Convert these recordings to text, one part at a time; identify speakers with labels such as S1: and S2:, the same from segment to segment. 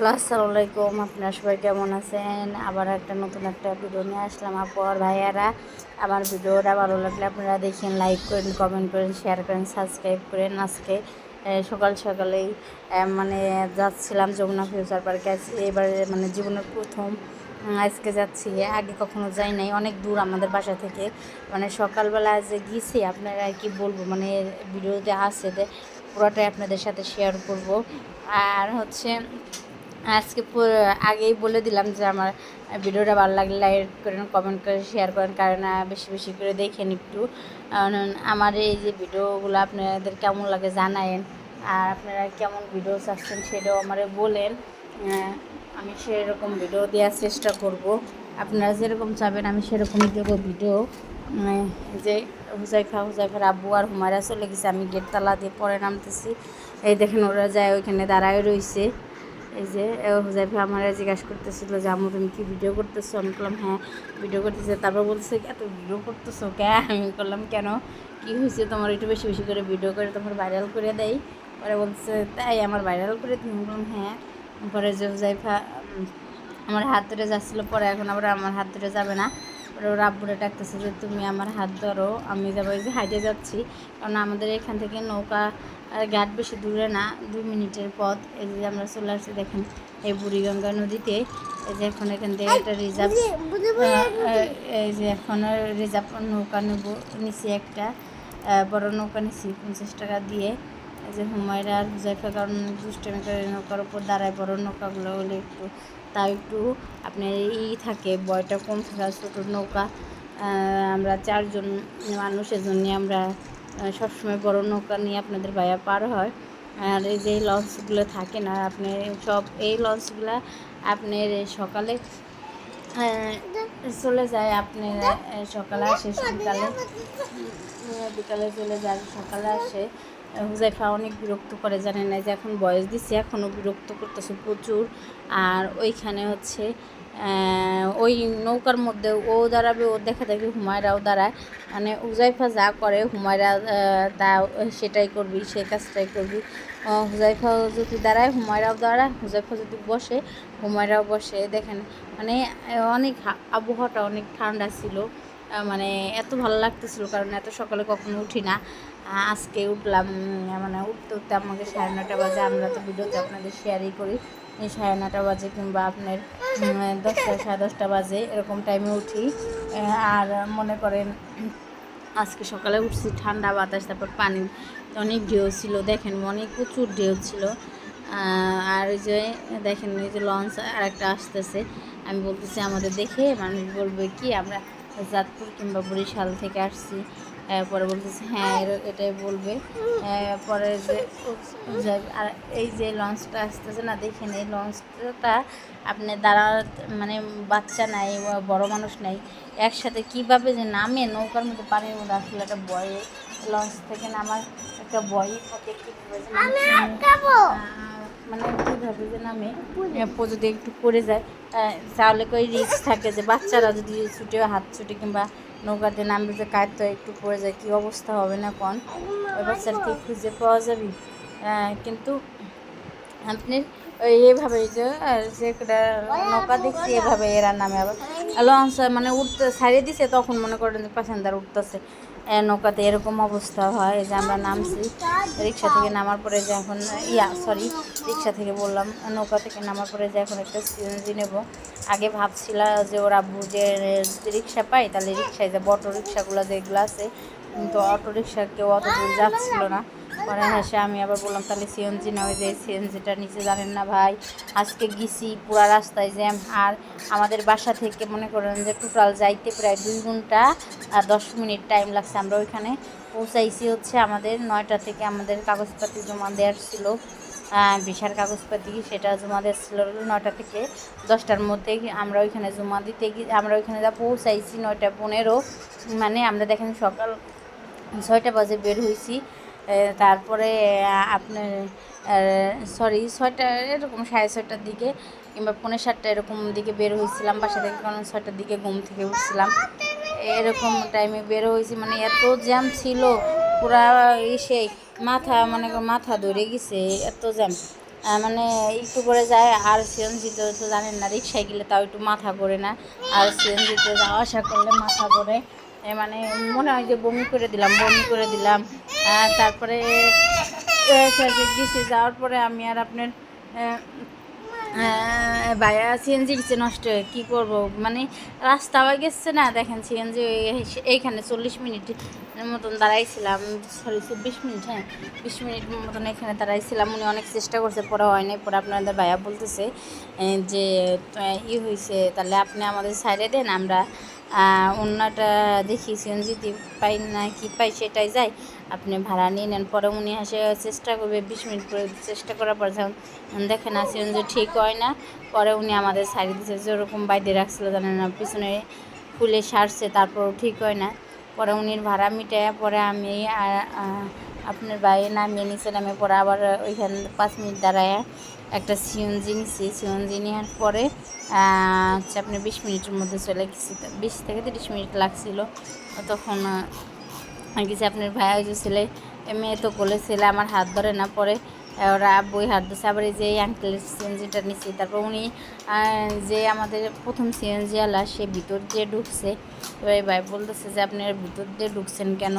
S1: Hello আসসালামু আপনারা সবাই কেমন আছেন? আবার একটা নতুন একটা ভিডিও নিয়ে আসলাম আপু আর ভাইয়ারা। আমার ভিডিওটা ভালো লাগলে আপনারা দেখেন লাইক করেন কমেন্ট করেন শেয়ার করেন সাবস্ক্রাইব করেন। আজকে সকাল সকালেই মানে যাচ্ছিলাম যমুনা ফিউচার পার্কে এবারে মানে জীবনের প্রথম আজকে যাচ্ছি। আগে কখনো যাই নাই, অনেক দূর আমাদের বাসা থেকে। মানে সকালবেলা যে গিয়েছি আপনারা কি বলব মানে ভিডিওতে আসছে যে পুরোটাই আপনাদের সাথে শেয়ার করব। আর হচ্ছে আজকে আগেই বলে দিলাম যে আমার ভিডিওটা ভালো লাগলে লাইক করেন কমেন্ট করে শেয়ার করেন, কারণ বেশি বেশি করে দেখেন একটু। আমার এই যে ভিডিওগুলো আপনাদের কেমন লাগে জানায়েন, আর আপনারা কেমন ভিডিও চাচ্ছেন সেটাও আমারে বলেন। আমি সেরকম ভিডিও দেওয়ার চেষ্টা করব। আপনারা যেরকম চাবেন, আমি সেরকম দেবো ভিডিও। যে হুজাইফা, হুজাইফার আব্বু আর হুমায়রা চলে গেছে, আমি গেট তালা দিয়ে পরে নামতেছি। এই দেখেন, ওরা যায় ওইখানে দাঁড়ায় রয়েছে। এই যে হুজাইফা আমার জিজ্ঞাসা করতেছিল যে, আম্মু, তুমি কি ভিডিও করতেছো? আমি বললাম হ্যাঁ ভিডিও করতেছে। তারপর বলছে, এত ভিডিও করতেছো কে আমি বললাম, কেন? কি হয়েছে? তোমার একটু বেশি বেশি করে ভিডিও করে তোমার ভাইরাল করে দেয় পরে বলছে, তাই আমার ভাইরাল করে তুমি বললাম হ্যাঁ। পরে যে হুজাইফা আমার হাত ধরে যাচ্ছিল, পরে এখন আবার আমার হাত ধরে যাবে না। ওর আব্বুরে ডাকতেছে যে তুমি আমার হাত ধরো আমি যাব এই যে হাইটে যাচ্ছি। কারণ আমাদের এখান থেকে নৌকা আর ঘাট বেশি দূরে না দুই মিনিটের পথ। এই যে আমরা চলে আসছি দেখেন এই বুড়িগঙ্গা নদীতে। এই যে এখন এখান থেকে একটা রিজার্ভ এই যে এখন রিজার্ভ নৌকা নেব নিছি একটা বড় নৌকা নিছি পঞ্চাশ টাকা দিয়ে। এই যে হুমায়রা আর হুজাইফা, কারণ দুষ্টামি করে নৌকার উপর দাঁড়ায়, বড় নৌকাগুলো হলে একটু, তাও একটু আপনার ই থাকে, বয়টা কম থাকে ছোটো নৌকা আমরা চারজন মানুষ এজন্য আমরা সবসময় বড় নৌকা নিয়ে আপনাদের ভাইয়া পার হয়। আর এই যে লঞ্চগুলো থাকে না, আপনি সব, এই লঞ্চগুলো আপনার সকালে চলে যায় আপনি সকালে আসে, সকালে। বিকালে চলে যায়, সকালে আসে। হুজাইফা অনেক বিরক্ত করে, জানে না যে এখন বয়স দিচ্ছে এখনও বিরক্ত করতেছে প্রচুর। আর ওইখানে হচ্ছে ওই নৌকার মধ্যে ও দাঁড়াবে, ও দেখা দেখি হুমায়রাও দাঁড়ায়। মানে হুজাইফা যা করে, হুমায়রা তা সেটাই করবি সেই কাজটাই করবি। হুজাইফা যদি দাঁড়ায়, হুমায়রাও দাঁড়ায়, হুজাইফা যদি বসে, হুমায়রাও বসে। দেখেন মানে অনেক আবহাওয়াটা অনেক ঠান্ডা ছিল। মানে এত ভালো লাগতেছিল, কারণ এত সকালে কখনো উঠি না। আজকে উঠলাম মানে উঠতে উঠতে আমাকে সাড়ে নটা বাজে। আমরা তো ভিডিওতে আপনাদের শেয়ারই করি। সাড়ে নটা বাজে কিংবা আপনার দশটা, সাড়ে দশটা বাজে, এরকম টাইমে উঠি। আর মনে করেন, আজকে সকালে উঠছি, ঠান্ডা বাতাস, তারপর পানি। অনেক ঢেউ ছিল, দেখেন, অনেক প্রচুর ঢেউ ছিল। আর ওই যে, দেখেন, ওই যে লঞ্চ আর একটা আসতেছে। আমি বলতেছি, আমাদের দেখে মানুষ বলবে কি, আমরা চাঁদপুর কিংবা বরিশাল থেকে আসছি। পরে বলতেছে হ্যাঁ এর- এটাই বলবে। আহ, পরে যে আর এই যে লঞ্চটা আসতেছে না দেখেন এই লঞ্চটা আপনি দাঁড়া মানে বাচ্চা নাই বা বড় মানুষ নাই একসাথে কীভাবে যে নামে নৌকার মধ্যে পানির মধ্যে আসলে একটা বয় লঞ্চ থেকে নামার একটা বই থাকে। কীভাবে মানে কীভাবে যে নামে যদি একটু পড়ে যায় তাহলে কই রিস্ক থাকে যে বাচ্চারা যদি ছুটে হাত ছুটে কিংবা নৌকাতে নামবে যে কায়তো একটু পড়ে যায়, কী অবস্থা হবে না কোন? ওই বাচ্চাকে খুঁজে পাওয়া যাবে। কিন্তু আপনি এইভাবে যে একটা নৌকা দেখছি এভাবে এরা নামে আবার। লঞ্চ মানে উঠতে, ছাড়িয়ে দিছে, তখন মনে করেন যে প্যাসেঞ্জার উঠতেছে। নৌকাতে এরকম অবস্থা হয় যে আমরা নামছি, রিক্সা থেকে নামার পরে যে এখন, ইয়া সরি রিক্সা থেকে বললাম, নৌকা থেকে নামার পরে যে এখন একটা সিএনজি নেব। আগে ভাবছিলাম যে ওরা যদি রিক্সা পাই তাহলে রিক্সায় যে অটো রিক্সাগুলো যেগুলো আছে, কিন্তু অটো রিক্সা কেউ অত দূর যাচ্ছিল না। পরে হেসে আমি আবার বললাম, তাহলে সিএনজি না ওই যে সিএনজিটা নিচে জানেন না ভাই। আজকে গেছি পুরা রাস্তায় জ্যাম, আর আমাদের বাসা থেকে মনে করেন যে টোটাল যাইতে প্রায় দুই ঘণ্টা আর দশ মিনিট টাইম লাগছে। আমরা ওইখানে পৌঁছাইছি হচ্ছে আমাদের নয়টা থেকে আমাদের কাগজপাতি জমা দেওয়ার ছিল। বিশাল কাগজপাতি সেটা জমা দেওয়ার ছিল নয়টা থেকে দশটার মধ্যে আমরা ওইখানে জমা দিতে গিয়ে আমরা ওইখানে যা পৌঁছাইছি নয়টা পনেরো মানে আমরা দেখেন সকাল ছয়টা বাজে বের হয়েছি তারপরে আপনার সরি ছয়টা, এরকম সাড়ে ছয়টার দিকে কিংবা পনেরো সাতটা এরকম দিকে বের হয়েছিলাম, বাসা থেকে কারণ ছয়টার দিকে ঘুম থেকে উঠছিলাম। এরকম টাইমে বের হয়েছি মানে এত জ্যাম ছিল, পুরা এসে মাথা মানে মাথা ধরে গেছে, এত জ্যাম। মানে একটু করে যায় আর সিএনজিতে তো জানেন না রিক্সায় গেলে তাও একটু মাথা করে না। আর সিএনজিতে যাওয়া আসা করলে মাথা করে মানে মনে হয় যে বমি করে দিলাম, বমি করে দিলাম। তারপরে গেছি, যাওয়ার পরে আমি আর আপনার ভাইয়া সিএনজি গেছে নষ্ট হয়ে, কী করব? মানে রাস্তা হয়ে গেছে না, দেখেন সিএনজি এইখানে চল্লিশ মিনিট মতন দাঁড়াইছিলাম, সরি বিশ মিনিট হ্যাঁ বিশ মিনিট মতন এখানে দাঁড়াইছিলাম, উনি অনেক চেষ্টা করছে, পরে হয়নি পরে আপনাদের ভাইয়া বলতেছে যে ই হয়েছে তাহলে আপনি আমাদের সাইডে দেন, আমরা অন্যটা দেখি সিএনজিতে পাই না কি পাই, সেটাই যাই আপনি ভাড়া নিয়ে নেন, পরে উনি এসে চেষ্টা করবে, বিশ মিনিট করে চেষ্টা করার পর যখন দেখে না, সিএনজি ঠিক হয় না, পরে উনি আমাদের সাইডে দিচ্ছে যেরকম বাইরে রাখছিল, জানেন না, পিছনে খুলে সারছে, তারপরও ঠিক হয় না। পরে উনির ভাড়া মিটায় পরে আমি আপনার বাইরে নামিয়ে নিচে নামে পরে আবার ওইখান পাঁচ মিনিট দাঁড়ায় একটা সিএনজি নিছি সিএনজি নেওয়ার পরে হচ্ছে আপনি বিশ মিনিটের মধ্যে চলে গেছি। বিশ থেকে তিরিশ মিনিট লাগছিল। তখন গেছি আপনার ভাইয়া যে ছেলে মেয়ে তো কোলে ছেলে, আমার হাত ধরে না, পরে ওরা বই হাত ধরছে আবার এই যে আঙ্কেলের সিএনজিটা নিচ্ছে তারপর উনি যে আমাদের প্রথম সিএনজি আলা, সে ভিতর দিয়ে ঢুকছে। এবার এই ভাই বলতেছে যে আপনার ভিতর দিয়ে ঢুকছেন কেন?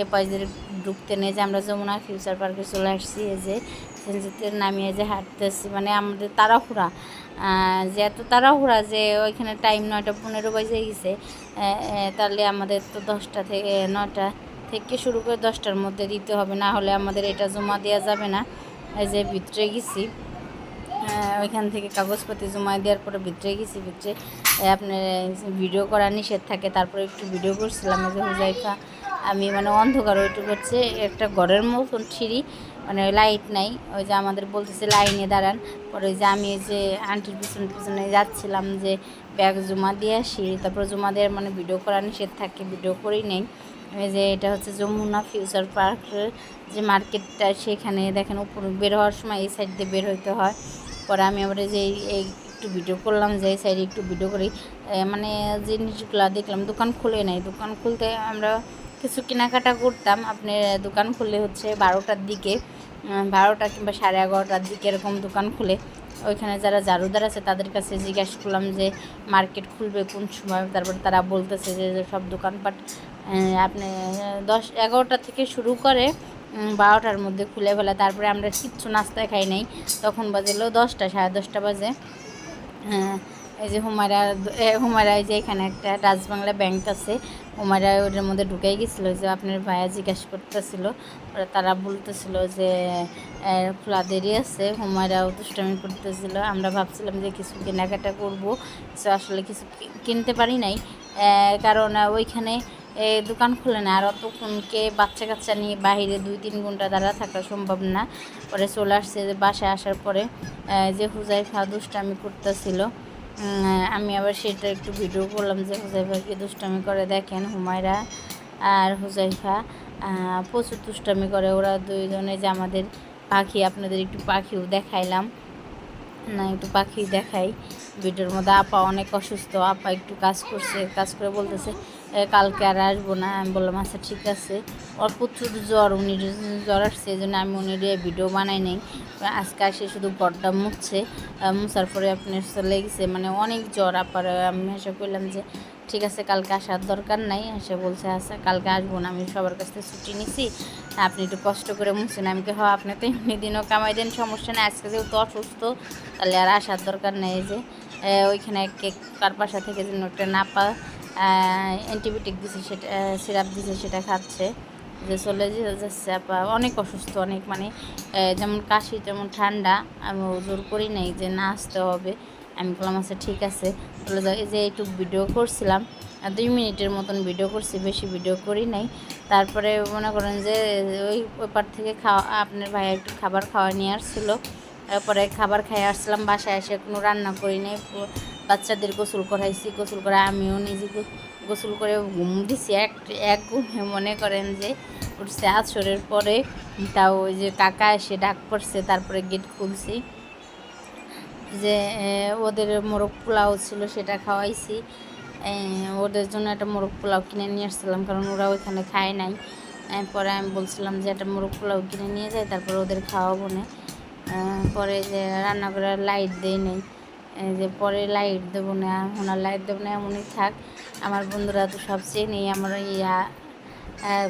S1: এ পাশে ঢুকতে নেই যে, আমরা যমুনা ফিউচার পার্কে চলে আসছি, এই যে সিএনজিতে নামিয়ে যে হাঁটতেছি। মানে আমাদের তাড়াহুড়া যে এত তাড়াহুড়া যে ওইখানে টাইম নয়টা পনেরো বাজে গেছে তাহলে আমাদের তো দশটা থেকে, নয়টা থেকে শুরু করে দশটার মধ্যে দিতে হবে, না হলে আমাদের এটা জমা দেওয়া যাবে না। এই যে ভিতরে গেছি ওইখান থেকে কাগজপত্র জমা দেওয়ার পরে ভিতরে গেছি, ভিতরে আপনার ভিডিও করা নিষেধ থাকে, তারপরে একটু ভিডিও করছিলাম যে হুজাইফা। আমি মানে অন্ধকার ওইটু করছে একটা ঘরের মতন সিঁড়ি মানে লাইট নাই, ওই যে আমাদের বলতেছে লাইনে দাঁড়ান। পরে ওই যে আমি এই যে আন্টির পিছনে পিছনে যাচ্ছিলাম যে ব্যাগ জমা দিয়ে আসি, তারপর জমা দেওয়ার মানে ভিডিও করা নিষেধ থাকে, ভিডিও করেই নেই। এই যে এটা হচ্ছে যমুনা ফিউচার পার্কের যে মার্কেটটা, সেখানে দেখেন উপর বের হওয়ার সময় এই সাইড দিয়ে বের হইতে হয়। পরে আমি আবার যে এই- এই একটু ভিডিও করলাম যে এই সাইডে একটু ভিডিও করি। মানে জিনিসগুলো দেখলাম, দোকান খুলে নাই। দোকান খুলতে আমরা কিছু কেনাকাটা করতাম। আপনি দোকান খুলে হচ্ছে বারোটার দিকে বারোটা কিংবা সাড়ে এগারোটার দিকে এরকম দোকান খুলে। ওইখানে যারা জারুদার আছে, তাদের কাছে জিজ্ঞাসা করলাম যে মার্কেট খুলবে কোন সময়? তারপর তারা বলতেছে যে সব দোকানপাট আপনি দশ, এগারোটা থেকে শুরু করে বারোটার মধ্যে খুলে ফেলে। তারপরে আমরা কিচ্ছু নাস্তা খাই নাই। তখন বাজেলো দশটা, সাড়ে দশটা বাজে। হ্যাঁ এই যে হুমায়রা হুমায়রা এই যে এখানে একটা রাজবাংলা ব্যাংক আছে। হুমায়রা ওটার মধ্যে ঢুকেই গেছিল যে আপনার ভাইয়া জিজ্ঞাসা করতেছিল। ওরা তারা বলতেছিল যে খোলা দেরি আছে। হুমায়রাও দুষ্টামি করতেছিল। আমরা ভাবছিলাম যে কিছু কেনাকাটা করব। কিছু আসলে কিছু কিনতে পারি নাই। কারণ ওইখানে দোকান খুলে না। আর অতক্ষণকে বাচ্চা কাচ্চা নিয়ে বাইরে দুই তিন ঘণ্টা দাঁড়া থাকা সম্ভব না। পরে চলে আসছে যে বাসায় আসার পরে যে হুজাইফা দুষ্টামি করতেছিল। আমি আবার সেটা একটু ভিডিও করলাম যে হুজাইফাকে দুষ্টামি করে দেখেন হুমায়রা আর হুজাইফা প্রচুর দুষ্টামি করে। ওরা দুইজনে যে আমাদের পাখি আপনাদের একটু পাখিও দেখাইলাম। না একটু পাখি দেখাই। ভিডিওর মধ্যে আপা অনেক অসুস্থ আপা একটু কাজ করছে কাজ করে বলতেছে "এ, কালকে আর আসব না। আমি বললাম আচ্ছা ঠিক আছে। ওর প্রচুর জ্বর, উনি জ্বর আসছে, এই জন্য আমি উনি ভিডিও বানাই নাই। আজকে আসে শুধু গড্ডা মুছছে। মুছার পরে আপনার চলে গেছে। মানে অনেক জ্বর, আপার, আমি এসে করলাম যে, ঠিক আছে, কালকে আসার দরকার নাই। এসে বলছে আচ্ছা কালকে আসব না। আমি সবার কাছ থেকে ছুটি নিছি। আপনি একটু কষ্ট করে মুছেন। আমি কে হ্যাঁ আপনি তো এমনি দিনও কামাই দেন, সমস্যা নেই। আজকে যেহেতু অসুস্থ, তাহলে আর আসার দরকার নেই। যে ওইখানে কেক কার পাশা থেকে যেন একটা নাপা অ্যান্টিবায়োটিক দিছে সেটা সিরাপ দিছে সেটা খাচ্ছে। যে চলে যাচ্ছে অনেক অসুস্থ, অনেক মানে যেমন কাশি যেমন ঠান্ডা, আমি ও জোর করি নাই যে না আসতে হবে। আমি বললাম আচ্ছা ঠিক আছে। বলে যাও যে একটু ভিডিও করছিলাম দুই মিনিটের মতন ভিডিও করছি, বেশি ভিডিও করি নাই। তারপরে মনে করেন যে, ওই ওপার থেকে খাওয়া, আপনার ভাই একটু খাবার খাওয়া নিয়ে আসছিল। তারপরে খাবার খাইয়ে আসছিলাম, বাসায় এসে কোনো রান্না করি নাই। বাচ্চাদের গোসল করাইছি, গোসল করে আমিও নিজে গোসল করে ঘুম দিছি। এক এক ঘুমে মনে করেন যে উঠছে আসরের পরে, তাও ওই যে কাকা এসে ডাক পড়ছে, তারপরে গেট খুলছি। যে ওদের মোরগ পোলাও ছিল, সেটা খাওয়াইছি। ওদের জন্য একটা মোরগ পোলাও কিনে নিয়ে আসছিলাম, কারণ ওরা ওইখানে খায় নাই। পরে আমি বলছিলাম যে একটা মোরগ পোলাও কিনে নিয়ে যাই, তারপর ওদের খাওয়াবো না। পরে যে রান্না করে লাইট দেয় নেই। যে পরে লাইট দেবো না ওনার লাইট দেবো না এমনই থাক। আমার বন্ধুরা তো সব চেয়ে চেনেই আমার ইয়া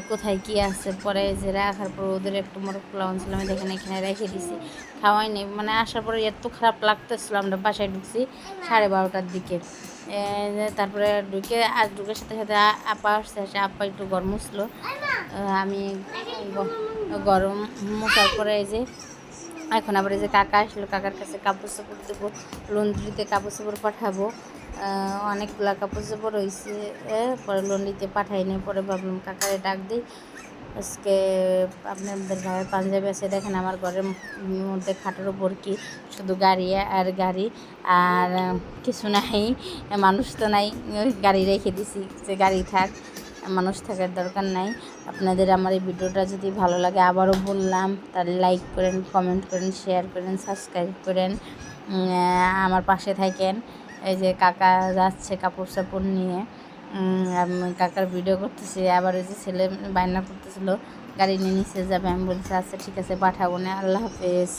S1: কোথায় কি আছে। পরে যে রাখার পর ওদের একটু মোরগ পোলাও ছিল আমি দেখেন এখানে রেখে দিছি। খাওয়াই নেই মানে আসার পরে এত খারাপ লাগতেছিল আমরা বাসায় ঢুকছি সাড়ে বারোটার দিকে। তারপরে ঢুকে আর ঢুকের সাথে সাথে আপা আসছে এসে আপা একটু গরম আহ, আমি গরম মোছার পরে এই যে এখন আবার যে কাকা আসলো, কাকার কাছে কাপড় চোপড় দেবো, লন্ড্রিতে কাপড় চোপড় পাঠাবো। অনেকগুলা কাপড় চোপড় হয়েছে পরে লন্ড্রিতে পাঠাই নিয়ে পরে ভাবলাম কাকারে ডাক দিই। আজকে আপনাদের ভাইয়ের পাঞ্জাবি আছে, দেখেন আমার ঘরের মধ্যে খাটের উপর কি, শুধু গাড়ি আর গাড়ি, আর কিছু নাই, মানুষ তো নাই গাড়ি রেখে দিছি, যে গাড়ি থাক। মানুষ থাকার দরকার নাই। আপনাদের আমার এই ভিডিওটা যদি ভালো লাগে, আবারও বললাম, তাহলে লাইক করেন কমেন্ট করেন শেয়ার করেন সাবস্ক্রাইব করেন। আমার পাশে থাকেন। এই যে কাকা যাচ্ছে কাপড় চাপড় নিয়ে। কাকার ভিডিও করতেছি। আবার ওই যে ছেলে বায়না করতেছিল, গাড়ি নিয়ে নিচে যাবে। আমি বলছি আচ্ছা ঠিক আছে, পাঠাবো না। আল্লাহ হাফেজ।